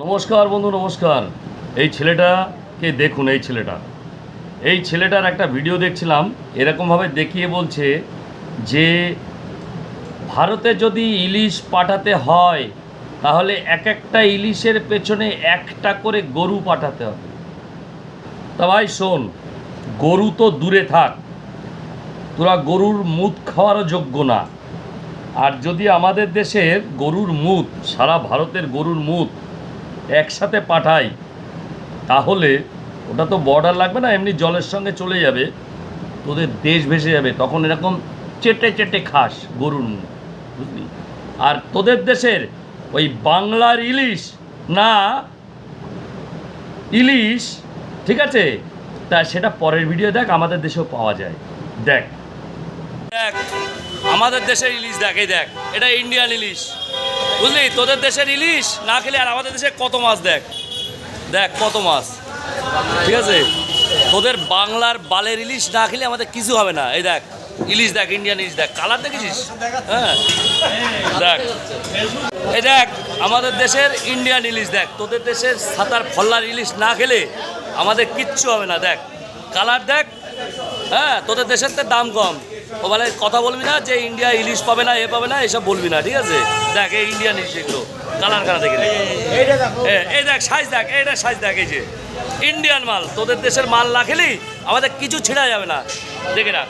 নমস্কার বন্ধু, নমস্কার। এই ছেলেটাকে দেখুন, এই ছেলেটা। এই ছেলেটার একটা ভিডিও দেখছিলাম, এরকমভাবে দেখিয়ে বলছে যে, ভারতে যদি ইলিশ পাঠাতে হয়, তাহলে এক একটা ইলিশের পেছনে একটা করে গরু পাঠাতে হবে। তা ভাই, শোন, গরু তো দূরে থাক। তোরা গরুর মুদ খাওয়ারও যোগ্য না। আর যদি আমাদের দেশের গরুর মুদ, সারা ভারতের গরুর মুত একসাথে পাঠাই, তাহলে ওটা তো বর্ডার লাগবে না, এমনি জলের সঙ্গে চলে যাবে, তোদের দেশ ভেসে যাবে, তখন এরকম চেটে চেটে খাস গরুর মুখ, বুঝলি? আর তোদের দেশের ওই বাংলার ইলিশ, না, ইলিশ, ঠিক আছে? তা সেটা পরের ভিডিও দেখ, আমাদের দেশেও পাওয়া যায়। দেখ। দেখ, আমাদের দেশের ইলিশ দেখ, এই দেখ, এটা ইন্ডিয়ান ইলিশ। বুঝলি, তোদের দেশের ইলিশ না খেলে আর আমাদের দেশে কত মাছ দেখ? দেখ, কত মাছ। ঠিক আছে? তোদের বাংলার বালের ইলিশ না খেলে আমাদের কিছু হবে না। এই দেখ, ইলিশ দেখ, ইন্ডিয়ান ইলিশ দেখ। কালার দেখেছিস? হ্যাঁ। দেখ। এই দেখ, আমাদের দেশের ইন্ডিয়ান ইলিশ দেখ। তোদের দেশের সাতার ফল্লার ইলিশ না খেলে আমাদের কিচ্ছু হবে না, দেখ। কালার দেখ। হ্যাঁ তোদের দেশের তো দাম কম। ও বলে কথা বলবি না যে ইন্ডিয়া ইলিশ পাবে না এ পাবে না এসব বলবি না ঠিক আছে? দেখ এই ইন্ডিয়ান ইলিশ এগুলো কালার কানা দেখে এই দেখ সাইজ দেখ এইটা সাইজ দেখ এই যে। ইন্ডিয়ান মাল তোদের দেশের মাল না খেলি আমাদের কিছু ছেঁড়া যাবে না। দেখে রাখ।